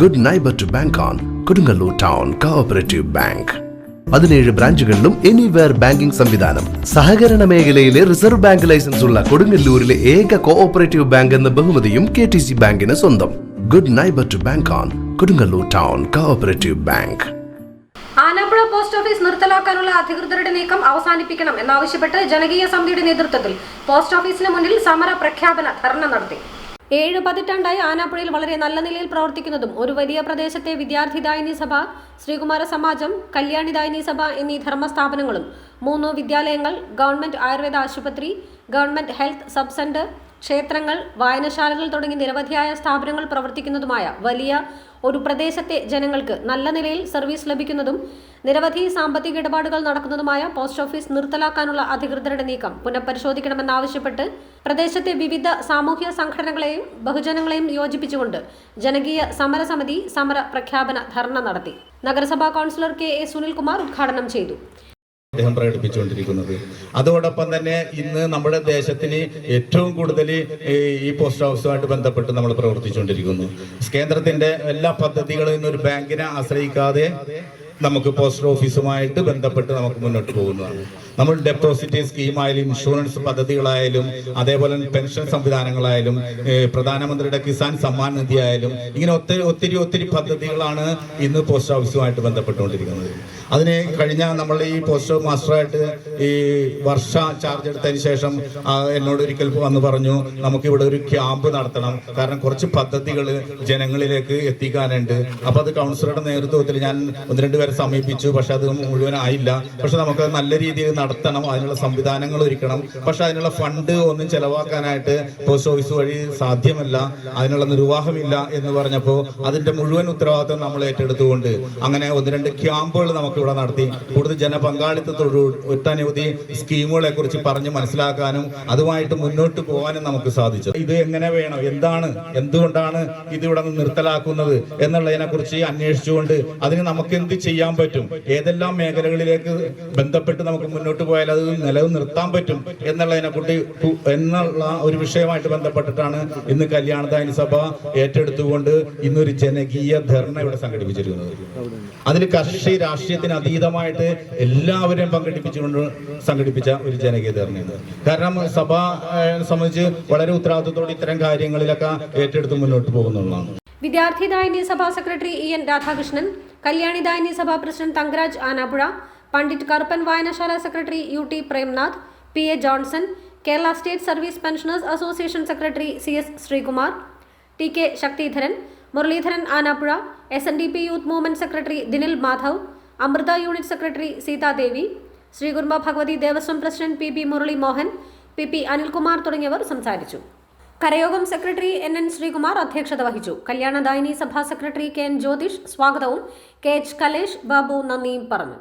Good neighbour to bank on Kodungallur town cooperative bank പതിനേഴ് ബ്രാഞ്ചുകളിലും anywhere banking സംവിധാനം. സഹകരണ മേഖലയിലെ റിസർവ് ബാങ്ക് ലൈസൻസ് ഉള്ള കൊടുങ്ങല്ലൂരിലെ ഏക കോഓപ്പറേറ്റീവ് ബാങ്ക് എന്ന ബഹുമതിയും കെ ടി സി ബാങ്കിന് സ്വന്തം. Good neighbour to bank on Kodungallur town cooperative bank Alappuzha post office നിർത്തലാക്കാനുള്ള അധികൃതരുടെ നീക്കം അവസാനിപ്പിക്കണം എന്നാവശ്യപ്പെട്ട് ജനകീയ സമിതിയുടെ നേതൃത്വത്തിൽ പോസ്റ്റ് ഓഫീസിന് മുന്നിൽ സമര പ്രഖ്യാപന ധർണ നടത്തി. ഏഴ് പതിറ്റാണ്ടായി ആനാപ്പുഴയിൽ വളരെ നല്ല നിലയിൽ പ്രവർത്തിക്കുന്നതും ഒരു വലിയ പ്രദേശത്തെ വിദ്യാർത്ഥി ദായിനി സഭ ശ്രീകുമാര സമാജം കല്യാണി ദായിനി സഭ എന്നീ ധർമ്മസ്ഥാപനങ്ങളും മൂന്ന് വിദ്യാലയങ്ങൾ ഗവൺമെന്റ് ആയുർവേദ ആശുപത്രി ഗവൺമെന്റ് ഹെൽത്ത് സബ് സെന്റർ ക്ഷേത്രങ്ങൾ വായനശാലകൾ തുടങ്ങി നിരവധിയായ സ്ഥാപനങ്ങൾ പ്രവർത്തിക്കുന്നതുമായ വലിയ ഒരു പ്രദേശത്തെ ജനങ്ങൾക്ക് നല്ല നിലയിൽ സർവീസ് ലഭിക്കുന്നതും നിരവധി സാമ്പത്തിക ഇടപാടുകൾ നടക്കുന്നതുമായ പോസ്റ്റ് ഓഫീസ് നിർത്തലാക്കാനുള്ള അധികൃതരുടെ നീക്കം പുനഃപരിശോധിക്കണമെന്നാവശ്യപ്പെട്ട് പ്രദേശത്തെ വിവിധ സാമൂഹ്യ സംഘടനകളെയും ബഹുജനങ്ങളെയും യോജിപ്പിച്ചുകൊണ്ട് ജനകീയ സമരസമിതി സമര പ്രഖ്യാപന ധർണ നടത്തി. നഗരസഭാ കൗൺസിലർ കെ എ സുനിൽകുമാർ ഉദ്ഘാടനം ചെയ്തു. അദ്ദേഹം പ്രകടിപ്പിച്ചുകൊണ്ടിരിക്കുന്നത്. അതോടൊപ്പം തന്നെ ഇന്ന് നമ്മുടെ ദേശത്തിന് ഏറ്റവും കൂടുതൽ ഈ പോസ്റ്റ് ഹൗസുമായിട്ട് ബന്ധപ്പെട്ട് നമ്മൾ പ്രവർത്തിച്ചുകൊണ്ടിരിക്കുന്നു. കേന്ദ്രത്തിന്റെ എല്ലാ പദ്ധതികളും ഇന്ന് ഒരു ബാങ്കിനെ ആശ്രയിക്കാതെ നമുക്ക് പോസ്റ്റ് ഓഫീസുമായിട്ട് ബന്ധപ്പെട്ട് നമുക്ക് മുന്നോട്ട് പോകുന്നതാണ്. നമ്മൾ ഡെപ്പോസിറ്റ് സ്കീമായാലും ഇൻഷുറൻസ് പദ്ധതികളായാലും അതേപോലെ പെൻഷൻ സംവിധാനങ്ങളായാലും പ്രധാനമന്ത്രിയുടെ കിസാൻ സമ്മാൻ നിധി ആയാലും ഇങ്ങനെ ഒത്തിരി ഒത്തിരി ഒത്തിരി പദ്ധതികളാണ് ഇന്ന് പോസ്റ്റ് ഓഫീസുമായിട്ട് ബന്ധപ്പെട്ടുകൊണ്ടിരിക്കുന്നത്. അതിന് കഴിഞ്ഞ നമ്മൾ ഈ പോസ്റ്റ് മാസ്റ്ററായിട്ട് ഈ വർഷ ചാർജ് എടുത്തതിന് ശേഷം എന്നോട് ഒരിക്കൽ വന്ന് പറഞ്ഞു നമുക്ക് ഇവിടെ ഒരു ക്യാമ്പ് നടത്തണം. കാരണം കുറച്ച് പദ്ധതികൾ ജനങ്ങളിലേക്ക് എത്തിക്കാനുണ്ട്. അപ്പൊ അത് കൗൺസിലറുടെ നേതൃത്വത്തിൽ ഞാൻ ഒന്ന് രണ്ട് പേരെ സമീപിച്ചു. പക്ഷെ അത് മുഴുവനായില്ല. പക്ഷെ നമുക്ക് നല്ല രീതിയിൽ നടത്തണം അതിനുള്ള സംവിധാനങ്ങൾ ഒരുക്കണം. പക്ഷെ അതിനുള്ള ഫണ്ട് ഒന്നും ചെലവാക്കാനായിട്ട് പോസ്റ്റ് ഓഫീസ് വഴി സാധ്യമല്ല. അതിനുള്ള നിർവാഹമില്ല എന്ന് പറഞ്ഞപ്പോൾ അതിന്റെ മുഴുവൻ ഉത്തരവാദിത്വം നമ്മൾ ഏറ്റെടുത്തുകൊണ്ട് അങ്ങനെ ഒന്ന് രണ്ട് ക്യാമ്പുകൾ നമുക്ക് ഇവിടെ നടത്തി. കൂടുതൽ ജനപങ്കാളിത്തത്തോട് ഒട്ടനവധി സ്കീമുകളെ കുറിച്ച് പറഞ്ഞ് മനസ്സിലാക്കാനും അതുമായിട്ട് മുന്നോട്ട് പോകാനും നമുക്ക് സാധിച്ചു. ഇത് എങ്ങനെ വേണം? എന്താണ്? എന്തുകൊണ്ടാണ് ഇത് ഇവിടെ നിർത്തലാക്കുന്നത് എന്നുള്ളതിനെ കുറിച്ച് അന്വേഷിച്ചുകൊണ്ട് അതിന് നമുക്ക് എന്ത് ചെയ്യാൻ പറ്റും? ഏതെല്ലാം മേഖലകളിലേക്ക് ബന്ധപ്പെട്ട് നമുക്ക് മുന്നോട്ട് പോയാൽ അത് നിലനിർത്താൻ പറ്റും എന്നുള്ളതിനെ കുട്ടി എന്നുള്ള ഒരു വിഷയമായിട്ട് ബന്ധപ്പെട്ടിട്ടാണ് ഇന്ന് കല്യാണദായനി സഭ ഏറ്റെടുത്തുകൊണ്ട് ഇന്നൊരു ജനകീയ ധർണ ഇവിടെ സംഘടിപ്പിച്ചിരിക്കുന്നത്. അതിൽ കക്ഷി രാഷ്ട്രീയത്തിന് അതീതമായിട്ട് എല്ലാവരെയും പങ്കെടുപ്പിച്ചുകൊണ്ട് സംഘടിപ്പിച്ച ഒരു ജനകീയ ധർണയാണ്. കാരണം സഭ സംബന്ധിച്ച് വളരെ ഉത്തരവാദിത്തത്തോടെ ഇത്തരം കാര്യങ്ങളിലൊക്കെ ഏറ്റെടുത്ത് മുന്നോട്ട് പോകുന്നുള്ളതാണ്. Vidyarthi Dayini Sabha secretary E N Radhakrishnan Kalyani Dayini Sabha president Thankaraj Anappuzha Pandit Karuppan Vayanasala secretary U T Premnath P A Johnson Kerala state service pensioners association secretary C S Sreekumar T K Sakthidharan Muraleedharan Anappuzha S N D P youth movement secretary Dinil Madhav Amritha unit secretary Seethadevi Sreekurma Bhagavathi Devaswom president P B Murali Mohan P P Anilkumar തുടങ്ങിയവർ സംസാരിച്ചു. കരയോഗം secretary N N Sreekumar അധ്യക്ഷത വഹിച്ചു. കല്യാണദായിനി സഭാ secretary K N Jyothish സ്വാഗതവും K H Kalesh Babu നന്ദിയും പറഞ്ഞു.